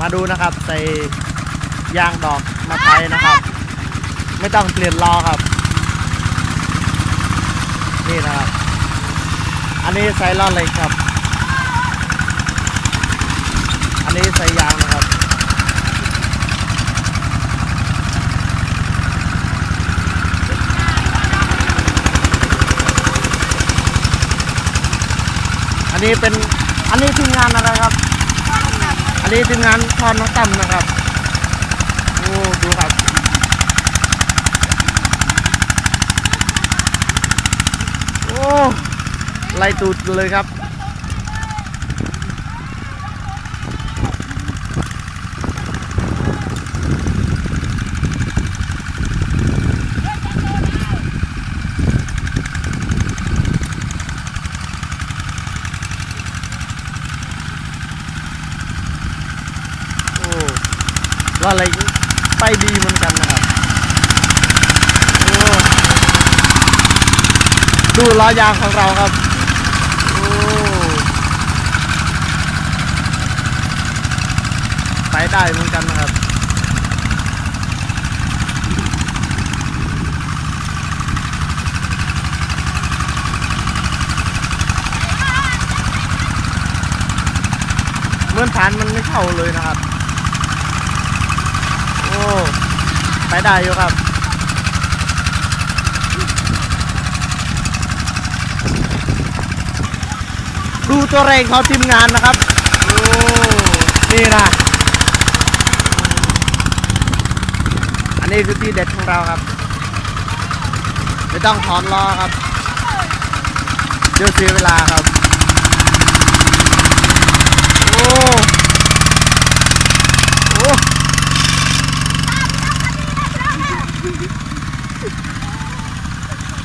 มาดูนะครับ ใส่ยางดอกมาไทยนะครับ ไม่ต้องเปลี่ยนล้อครับ นี่นะครับ อันนี้ใส่ล้อเล็กครับ อันนี้ใส่ยางนะครับอันนี้เป็นอันนี้ทีมงานอะไรครับ อันนี้ทีมงานพรน้องตั้มนะครับ โอ้ดูครับโอ้ไล่ตูดเลยครับ โอ้ ว่าอะไรไปดีเหมือนกันนะครับดูล้อยางของเราครับโอ้ไปได้เหมือนกันนะครับเหมื่อนฐานมันไม่เข้าเลยนะครับ ไปได้อยู่ครับดูตัวเร่งเขาทีมงานนะครับโอ้นี่นะ อันนี้คือที่เด็ดของเราครับ ไม่ต้องถอนล้อครับเดี๋ยวเสียเวลาครับ โอ้ โอ้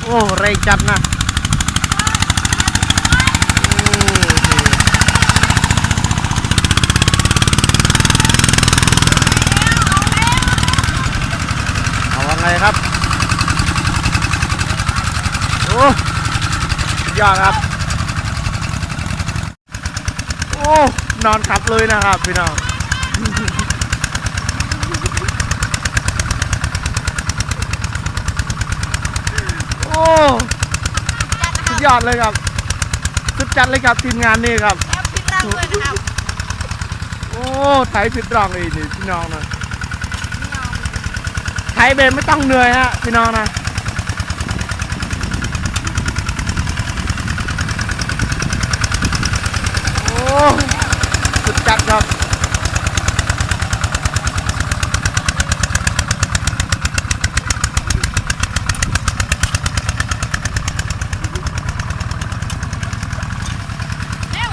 โอ้เร่งจัดนะอ้เอาว่าไงครับ โอ้สุดยอดครับ โอ้ นอนขับเลยนะครับพี่น้อง โอ้สุด ยอดเลยครับ สุดจัดเลยครับทีมงานนี่ครับ แล้วพิดรังด้วยนะครับโอ้ไถผิดรองเลยนี่พี่น้องนะไถเบนไม่ต้องเหนื่อยฮะพี่น้องนะโอ้สุดจัดครับ เร็ว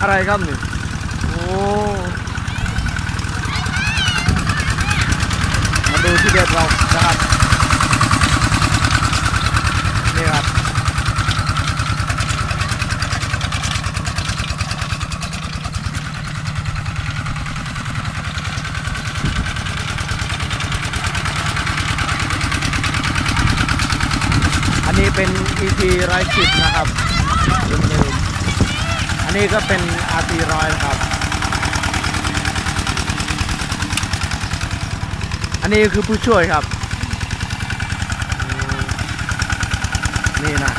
อะไรครับนี่ โอ้มาดูที่เด็ดเรานะครับ นี่ครับ อันนี้เป็น EP ร้อยสิบนะครับลืมๆ อันนี้ก็เป็น RT ร้อยนะครับ อันนี้คือผู้ช่วยครับ นี่นะ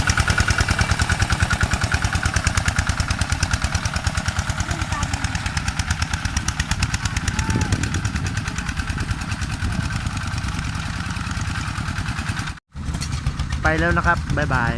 ไปแล้วนะครับ บ๊ายบาย